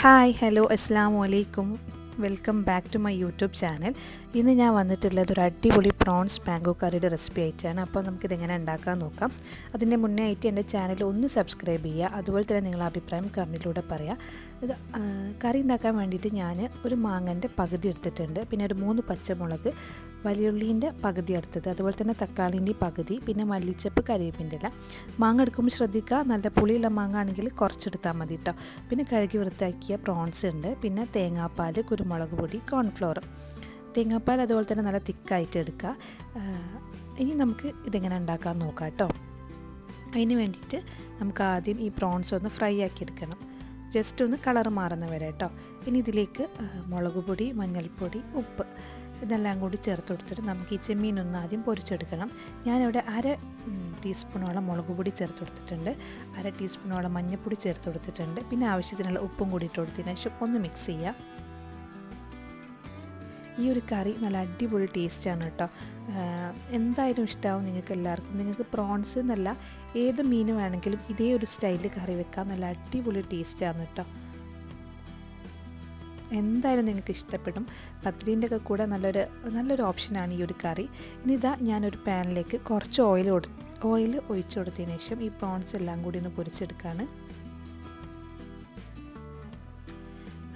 Hi hello അസ്സാം വലൈക്കും welcome back to my YouTube channel. ഇന്ന് ഞാൻ വന്നിട്ടുള്ളത് ഒരു അടിപൊളി പ്രോൺസ് മാംഗോ കറിയുടെ റെസിപ്പി ആയിട്ടാണ്. അപ്പോൾ നമുക്കിതെങ്ങനെ ഉണ്ടാക്കാൻ നോക്കാം. അതിന്റെ മുന്നേ ആയിട്ട് എന്റെ ചാനൽ ഒന്ന് സബ്സ്ക്രൈബ് ചെയ്യുക. അതുപോലെ തന്നെ നിങ്ങളുടെ അഭിപ്രായം കമന്റിലൂടെ പറയാം. ഇത് കറി ഉണ്ടാക്കാൻ വേണ്ടിയിട്ട് ഞാൻ ഒരു മാങ്ങന്റെ പകുതി എടുത്തിട്ടുണ്ട്. പിന്നെ ഒരു മൂന്ന് പച്ചമുളക് വലിയുള്ളീന്റെ പകുതി എടുത്തത് അതുപോലെ തന്നെ തക്കാളിന്റെ പകുതി പിന്നെ മല്ലിച്ചപ്പ് കരിവേപ്പിന്റെ ഇല. മാങ്ങ എടുക്കുമ്പോൾ ശ്രദ്ധിക്കുക നല്ല പുളിയുള്ള മാങ്ങ ആണെങ്കിൽ കുറച്ചെടുത്താൽ മതി കേട്ടോ പിന്നെ കഴുകി വൃത്തിയാക്കിയ പ്രോൺസ് ഉണ്ട് പിന്നെ തേങ്ങാപ്പാൽ കുരുമുളക് പൊടി കോൺഫ്ലോർ. തേങ്ങാപ്പാൽ അതുപോലെ തന്നെ നല്ല തിക്കായിട്ട് എടുക്കുക. ഇനി നമുക്ക് ഇതെങ്ങനെ ഉണ്ടാക്കാൻ നോക്കാം കേട്ടോ അതിന് വേണ്ടിയിട്ട് നമുക്ക് ആദ്യം ഈ പ്രോൺസ് ഒന്ന് ഫ്രൈ ആക്കി എടുക്കണം. ജസ്റ്റ് ഒന്ന് കളർ മാറുന്ന വരെ കേട്ടോ ഇനി ഇതിലേക്ക് മുളക് പൊടി മഞ്ഞൾപ്പൊടി ഉപ്പ്. ഇതെല്ലാം കൂടി ചേർത്ത് കൊടുത്തിട്ട് നമുക്ക് ഈ ചെമ്മീൻ ഒന്ന് ആദ്യം പൊരിച്ചെടുക്കണം. ഞാനിവിടെ അര ടീസ്പൂണോളം മുളക് പൊടി ചേർത്ത് കൊടുത്തിട്ടുണ്ട്. അര ടീസ്പൂണോളം മഞ്ഞൾപ്പൊടി ചേർത്ത് കൊടുത്തിട്ടുണ്ട്. പിന്നെ ആവശ്യത്തിനുള്ള ഉപ്പും കൂടി ഇട്ട് കൊടുത്തതിന് ശേഷം ഒന്ന് മിക്സ് ചെയ്യാം. ഈ ഒരു കറി നല്ല അടിപൊളി ടേസ്റ്റാണ് കേട്ടോ. എന്തായാലും ഇഷ്ടമാവും നിങ്ങൾക്ക് എല്ലാവർക്കും. നിങ്ങൾക്ക് പ്രോൺസ് എന്നല്ല ഏത് മീൻ വേണമെങ്കിലും ഇതേ ഒരു സ്റ്റൈലിൽ കറി വെക്കാം നല്ല അടിപൊളി ടേസ്റ്റാണ് കേട്ടോ. എന്തായാലും നിങ്ങൾക്ക് ഇഷ്ടപ്പെടും. പത്തിരീന്റെ ഒക്കെ കൂടെ നല്ലൊരു നല്ലൊരു ഓപ്ഷനാണ് ഈ ഒരു കറി. ഇനി ഇതാ ഞാനൊരു പാനിലേക്ക് കുറച്ച് ഓയിൽ ഓയിൽ ഒഴിച്ചു കൊടുത്തതിന് ശേഷം ഈ പ്രോൺസ് എല്ലാം കൂടി ഒന്ന് പൊരിച്ചെടുക്കുകയാണ്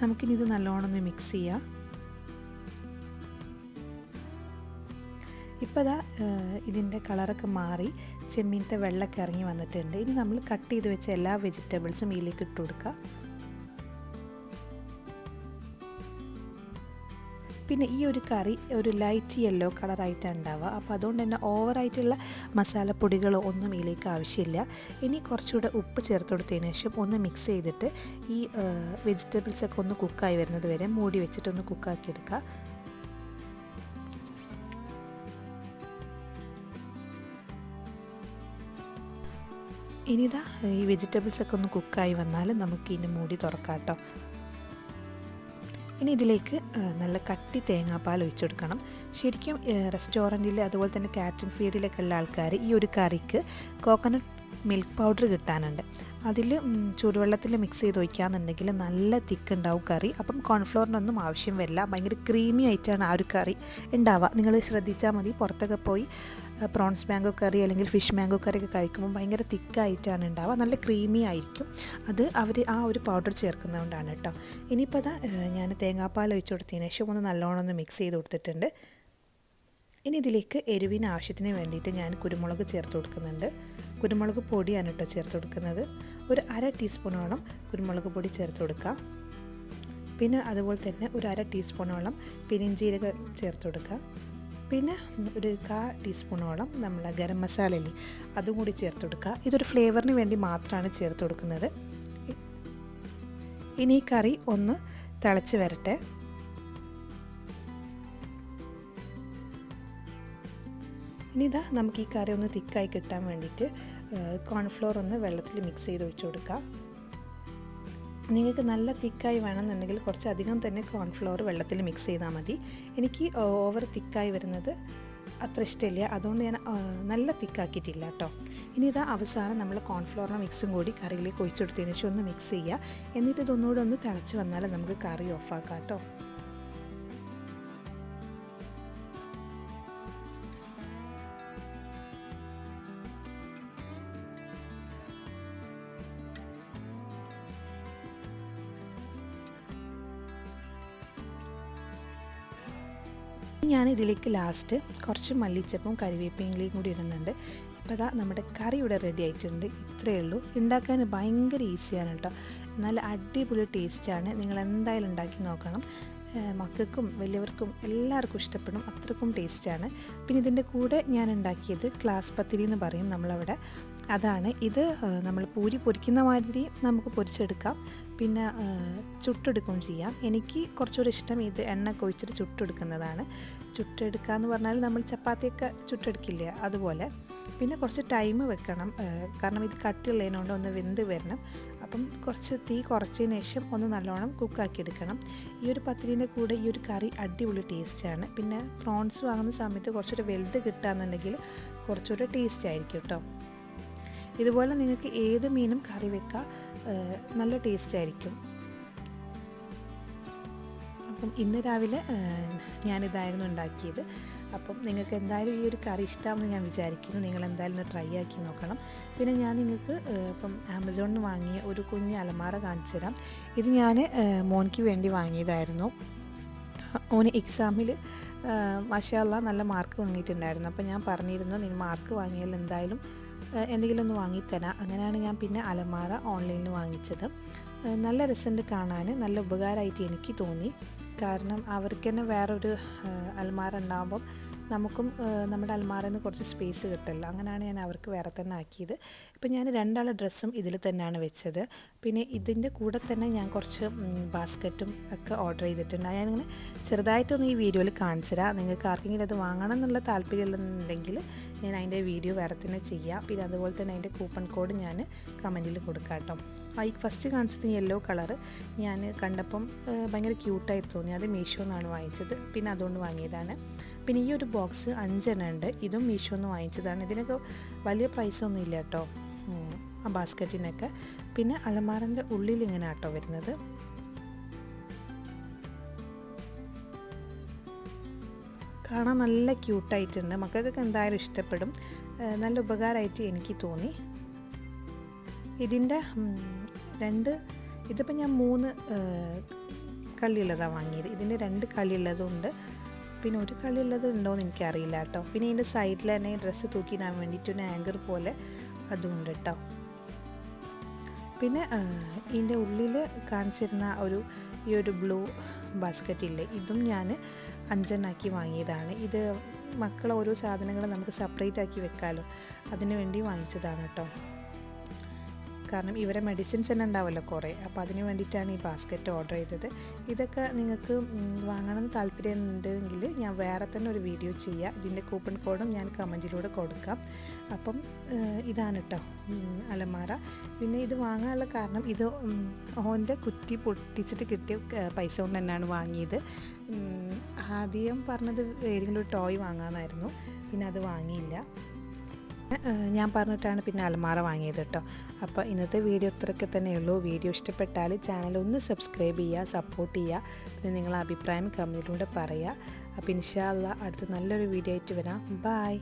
നമുക്കിനി ഇത് നല്ലോണം ഒന്ന് മിക്സ് ചെയ്യാം. ഇപ്പോൾ ഇതാ ഇതിന്റെ കളറൊക്കെ മാറി. ചെമ്മീനത്തെ വെള്ളമൊക്കെ ഇറങ്ങി വന്നിട്ടുണ്ട്. ഇനി നമ്മൾ കട്ട് ചെയ്ത് വെച്ച എല്ലാ വെജിറ്റബിൾസും ഇതിലേക്ക് ഇട്ട് കൊടുക്കുക പിന്നെ ഈ ഒരു കറി ഒരു ലൈറ്റ് യെല്ലോ കളറായിട്ടാണ് ഉണ്ടാവുക. അപ്പോൾ അതുകൊണ്ട് തന്നെ ഓവറായിട്ടുള്ള മസാലപ്പൊടികളോ ഒന്നും ഇതിലേക്ക് ആവശ്യമില്ല. ഇനി കുറച്ചുകൂടെ ഉപ്പ് ചേർത്ത് കൊടുത്തതിന് ശേഷം ഒന്ന് മിക്സ് ചെയ്തിട്ട് ഈ വെജിറ്റബിൾസൊക്കെ ഒന്ന് കുക്കായി വരുന്നത് വരെ മൂടി വെച്ചിട്ടൊന്ന് കുക്കാക്കി എടുക്കുക. ഇനിതാ ഈ വെജിറ്റബിൾസ് ഒക്കെ ഒന്ന് കുക്കായി വന്നാൽ നമുക്ക് ഇതിന്റെ മൂടി തുറക്കാം കേട്ടോ. ഇനി ഇതിലേക്ക് നല്ല കട്ടി തേങ്ങാപ്പാൽ ഒഴിച്ചു കൊടുക്കണം ശരിക്കും റെസ്റ്റോറന്റിൽ അതുപോലെ തന്നെ കാറ്ററിംഗ് ഫീൽഡിലൊക്കെ ഉള്ള ആൾക്കാർ ഈ ഒരു കറിക്ക് കോക്കനട്ട് മിൽക്ക് പൗഡർ കിട്ടാനുണ്ട്. അതിൽ ചൂടുവെള്ളത്തിൽ മിക്സ് ചെയ്ത് ഒഴിക്കുകയെന്നുണ്ടെങ്കിൽ നല്ല തിക്ക് ഉണ്ടാവും കറി. അപ്പം കോൺഫ്ലോറിനൊന്നും ആവശ്യം വരില്ല. ഭയങ്കര ക്രീമി ആയിട്ടാണ് ആ ഒരു കറി ഉണ്ടാവുക. നിങ്ങൾ ശ്രദ്ധിച്ചാൽ മതി. പുറത്തൊക്കെ പോയി പ്രോൺസ് മാംഗോ കറി അല്ലെങ്കിൽ ഫിഷ് മാംഗോ കറി ഒക്കെ കഴിക്കുമ്പോൾ ഭയങ്കര തിക്കായിട്ടാണ് ഉണ്ടാവുക. നല്ല ക്രീമി ആയിരിക്കും. അത് അവർ ആ ഒരു പൗഡർ ചേർക്കുന്നതുകൊണ്ടാണ് കേട്ടോ. ഇനിയിപ്പോൾ അതാ ഞാൻ തേങ്ങാപ്പാൽ ഒഴിച്ച് കൊടുത്തതിന് ശേഷം ഒന്ന് നല്ലോണം ഒന്ന് മിക്സ് ചെയ്ത് കൊടുത്തിട്ടുണ്ട്. ഇനി ഇതിലേക്ക് എരിവിന് ആവശ്യത്തിന് വേണ്ടിയിട്ട് ഞാൻ കുരുമുളക് ചേർത്ത് കൊടുക്കുന്നുണ്ട്. കുരുമുളക് പൊടിയാണ് കേട്ടോ ചേർത്ത് കൊടുക്കുന്നത്. ഒരു അര ടീസ്പൂണോളം കുരുമുളക് പൊടി ചേർത്ത് കൊടുക്കുക. പിന്നെ അതുപോലെ തന്നെ ഒരു അര ടീസ്പൂണോളം പെരിഞ്ചീരകം ചേർത്ത് കൊടുക്കുക. പിന്നെ ഒരു കാ ടീസ്പൂണോളം നമ്മൾ ഗരം മസാല അല്ലേ അതും കൂടി ചേർത്ത് കൊടുക്കുക. ഇതൊരു ഫ്ലേവറിന് വേണ്ടി മാത്രമാണ് ചേർത്ത് കൊടുക്കുന്നത്. ഇനി ഈ കറി ഒന്ന് തിളച്ച് വരട്ടെ. ഇനി ഇതാ നമുക്ക് ഈ കറി ഒന്ന് തിക്കായി കിട്ടാൻ വേണ്ടിയിട്ട് കോൺഫ്ലോർ ഒന്ന് വെള്ളത്തിൽ മിക്സ് ചെയ്ത് ഒഴിച്ചു കൊടുക്കുക. നിങ്ങൾക്ക് നല്ല തിക്കായി വേണമെന്നുണ്ടെങ്കിൽ കുറച്ചധികം തന്നെ കോൺഫ്ലോർ വെള്ളത്തിൽ മിക്സ് ചെയ്താൽ മതി. എനിക്ക് ഓവർ തിക്കായി വരുന്നത് അത്ര ഇഷ്ടമില്ല. അതുകൊണ്ട് ഞാൻ നല്ല തിക്കാക്കിയിട്ടില്ല കേട്ടോ. ഇനി ഇതാ അവസാനം നമ്മൾ കോൺഫ്ലോറിന്റെ മിക്സും കൂടി കറിയിലേക്ക് ഒഴിച്ചെടുത്തതിന് ശേഷം ഒന്ന് മിക്സ് ചെയ്യുക. എന്നിട്ട് ഇതൊന്നുകൂടെ ഒന്ന് തിളച്ച് വന്നാൽ നമുക്ക് കറി ഓഫാക്കാം കേട്ടോ. ഞാൻ ഇതിലേക്ക് ലാസ്റ്റ് കുറച്ച് മല്ലിച്ചപ്പും കറിവേപ്പിലയും കൂടി ഇടുന്നുണ്ട്. ഇപ്പോൾ അതാ നമ്മുടെ കറി ഇവിടെ റെഡി ആയിട്ടുണ്ട്. ഇത്രയേ ഉള്ളൂ. ഉണ്ടാക്കാൻ ഭയങ്കര ഈസിയാണ് കേട്ടോ. നല്ല അടിപൊളി ടേസ്റ്റാണ് നിങ്ങൾ എന്തായാലും ഉണ്ടാക്കി നോക്കണം. മക്കൾക്കും വലിയവർക്കും എല്ലാവർക്കും ഇഷ്ടപ്പെടും. അത്രക്കും ടേസ്റ്റാണ് പിന്നെ ഇതിന്റെ കൂടെ ഞാൻ ഉണ്ടാക്കിയത് ക്ലാസ് പത്തിരി എന്ന് പറയും നമ്മളവിടെ. അതാണ്. ഇത് നമ്മൾ പൂരി പൊരിക്കുന്ന മാതിരി നമുക്ക് പൊരിച്ചെടുക്കാം. പിന്നെ ചുട്ടെടുക്കും ചുട്ടെടുക്കുകയും ചെയ്യാം. എനിക്ക് കുറച്ചുകൂടി ഇഷ്ടം ഇത് എണ്ണ കൊഴിച്ചിട്ട് ചുട്ടെടുക്കുന്നതാണ്. ചുട്ടെടുക്കുക എന്ന് പറഞ്ഞാൽ നമ്മൾ ചപ്പാത്തിയൊക്കെ ചുട്ടെടുക്കില്ല അതുപോലെ. പിന്നെ കുറച്ച് ടൈം വെക്കണം. കാരണം ഇത് കട്ടിയുള്ളതിനോണ്ട് ഒന്ന് വെന്ത് വരണം. അപ്പം കുറച്ച് തീ കുറച്ചതിന് ശേഷം ഒന്ന് നല്ലോണം കുക്കാക്കി എടുക്കണം. ഈ ഒരു പത്തിരീന്റെ കൂടെ ഈ ഒരു കറി അടിപൊളി ടേസ്റ്റാണ്. പിന്നെ പ്രോൺസ് വാങ്ങുന്ന സമയത്ത് കുറച്ചൊരു വലുത് കിട്ടുകയെന്നുണ്ടെങ്കിൽ കുറച്ചുകൂടെ ടേസ്റ്റ് ആയിരിക്കും കേട്ടോ. ഇതുപോലെ നിങ്ങൾക്ക് ഏത് മീനും കറി വെക്കാം. നല്ല ടേസ്റ്റ് ആയിരിക്കും. അപ്പം ഇന്ന് രാവിലെ ഞാനിതായിരുന്നു ഉണ്ടാക്കിയത്. അപ്പം നിങ്ങൾക്ക് എന്തായാലും ഈ ഒരു കറി ഇഷ്ടമാണെന്ന് ഞാൻ വിചാരിക്കുന്നു. നിങ്ങൾ എന്തായാലും ഒന്ന് ട്രൈ ആക്കി നോക്കണം. പിന്നെ ഞാൻ നിങ്ങൾക്ക് ഇപ്പം ആമസോണിൽ നിന്ന് വാങ്ങിയ ഒരു കുഞ്ഞ് അലമാര കാണിച്ചു തരാം. ഇത് ഞാൻ മോനിക്ക് വേണ്ടി വാങ്ങിയതായിരുന്നു. ഓന് എക്സാമിൽ മഷാല്ല നല്ല മാർക്ക് വാങ്ങിയിട്ടുണ്ടായിരുന്നു. അപ്പോൾ ഞാൻ പറഞ്ഞിരുന്നു നീ മാർക്ക് വാങ്ങിയാൽ എന്തായാലും എന്തെങ്കിലും ഒന്ന് വാങ്ങിത്തരാം. അങ്ങനെയാണ് ഞാൻ പിന്നെ അലമാര ഓൺലൈനിൽ വാങ്ങിച്ചത്. നല്ല രസമുണ്ട് കാണാൻ നല്ല ഉപകാരമായിട്ട് എനിക്ക് തോന്നി. കാരണം അവർക്ക് തന്നെ വേറൊരു അലമാറ ഉണ്ടാകുമ്പം നമുക്കും നമ്മുടെ അലമാറയിൽ നിന്ന് കുറച്ച് സ്പേസ് കിട്ടുമല്ലോ അങ്ങനെയാണ് ഞാൻ അവർക്ക് വേറെ തന്നെ ആക്കിയത്. ഇപ്പം ഞാൻ രണ്ടാളെ ഡ്രസ്സും ഇതിൽ തന്നെയാണ് വെച്ചത്. പിന്നെ ഇതിന്റെ കൂടെ തന്നെ ഞാൻ കുറച്ച് ബാസ്ക്കറ്റും ഒക്കെ ഓർഡർ ചെയ്തിട്ടുണ്ട്. ഞാനിങ്ങനെ ചെറുതായിട്ടൊന്ന് ഈ വീഡിയോയിൽ കാണിച്ചു തരാം. നിങ്ങൾക്ക് ആർക്കെങ്കിലും അത് വാങ്ങണം എന്നുള്ള താല്പര്യമുണ്ടെങ്കിൽ ഞാൻ അതിന്റെ വീഡിയോ വേറെ തന്നെ ചെയ്യാം. പിന്നെ അതുപോലെ തന്നെ അതിന്റെ കൂപ്പൺ കോഡ് ഞാൻ കമന്റിൽ കൊടുക്കാം കേട്ടോ. ഈ ഫസ്റ്റ് കാണിച്ചത് യെല്ലോ കളർ ഞാൻ കണ്ടപ്പം ഭയങ്കര ക്യൂട്ടായി തോന്നി. അത് മീഷോ എന്നാണ് വാങ്ങിച്ചത്. പിന്നെ അതുകൊണ്ട് വാങ്ങിയതാണ്. പിന്നെ ഈ ഒരു ബോക്സ് അഞ്ചെണ്ണം ഉണ്ട്. ഇതും മീഷോ എന്ന് വാങ്ങിച്ചതാണ്. ഇതിനൊക്കെ വലിയ പ്രൈസൊന്നും ഇല്ല കേട്ടോ. ആ ബാസ്ക്കറ്റിനൊക്കെ. പിന്നെ അലമാറിന്റെ ഉള്ളിൽ ഇങ്ങനെ ആട്ടോ വരുന്നത്. കാണാൻ നല്ല ക്യൂട്ടായിട്ടുണ്ട് മക്കൾക്കൊക്കെ എന്തായാലും ഇഷ്ടപ്പെടും. നല്ല ഉപകാരമായിട്ട് എനിക്ക് തോന്നി. ഇതിന്റെ രണ്ട് ഇതിപ്പോൾ ഞാൻ മൂന്ന് കള്ളിയുള്ളതാണ് വാങ്ങിയത്. ഇതിന്റെ രണ്ട് കള്ളിയുള്ളതുണ്ട്. പിന്നെ ഒരു കള്ളിയുള്ളത് ഉണ്ടോയെന്ന് എനിക്കറിയില്ല കേട്ടോ. പിന്നെ ഇതിന്റെ സൈഡിൽ തന്നെ ഡ്രസ്സ് തൂക്കിയിടാൻ വേണ്ടിയിട്ട് ഒരു ആങ്കർ പോലെ അതുകൊണ്ട് കേട്ടോ. പിന്നെ ഇതിന്റെ ഉള്ളിൽ കാണിച്ചിരുന്ന ഒരു ഈ ഒരു ബ്ലൂ ബാസ്ക്കറ്റ് ഇല്ലേ ഇതും ഞാൻ അഞ്ചെണ്ണാക്കി വാങ്ങിയതാണ്. ഇത് മക്കളെ ഓരോ സാധനങ്ങൾ നമുക്ക് സെപ്പറേറ്റ് ആക്കി വെക്കാമല്ലോ അതിനു വേണ്ടി വാങ്ങിച്ചതാണ് കേട്ടോ. കാരണം ഇവരെ മെഡിസിൻസ് തന്നെ ഉണ്ടാവുമല്ലോ കുറേ. അപ്പോൾ അതിന് വേണ്ടിയിട്ടാണ് ഈ ബാസ്ക്കറ്റ് ഓർഡർ ചെയ്തത്. ഇതൊക്കെ നിങ്ങൾക്ക് വാങ്ങണമെന്ന് താല്പര്യം ഉണ്ടെങ്കിൽ ഞാൻ വേറെ തന്നെ ഒരു വീഡിയോ ചെയ്യുക ഇതിന്റെ കൂപ്പൺ കോഡും ഞാൻ കമന്റിലൂടെ കൊടുക്കാം. അപ്പം ഇതാണ് കേട്ടോ അലമാര. പിന്നെ ഇത് വാങ്ങാനുള്ള കാരണം ഇത് ഓന്റെ കുറ്റി പൊട്ടിച്ചിട്ട് കിട്ടിയ പൈസ കൊണ്ട് തന്നെയാണ് വാങ്ങിയത്. ആദ്യം പറഞ്ഞത് ഏതെങ്കിലും ഒരു ടോയ് വാങ്ങാമെന്നായിരുന്നു പിന്നെ അത് വാങ്ങിയില്ല. ഞാൻ പറഞ്ഞിട്ടാണ് പിന്നെ അലമാര വാങ്ങിയത് കേട്ടോ. അപ്പോൾ ഇന്നത്തെ വീഡിയോ ഇത്രയൊക്കെ തന്നെയുള്ളൂ വീഡിയോ ഇഷ്ടപ്പെട്ടാൽ ചാനൽ ഒന്ന് സബ്സ്ക്രൈബ് ചെയ്യുക സപ്പോർട്ട് ചെയ്യുക. പിന്നെ നിങ്ങളെ അഭിപ്രായം കമന്റിലൂടെ പറയുക. അപ്പോൾ ഇൻഷാല്ല അടുത്ത നല്ലൊരു വീഡിയോ ആയിട്ട് വരാം. ബായ്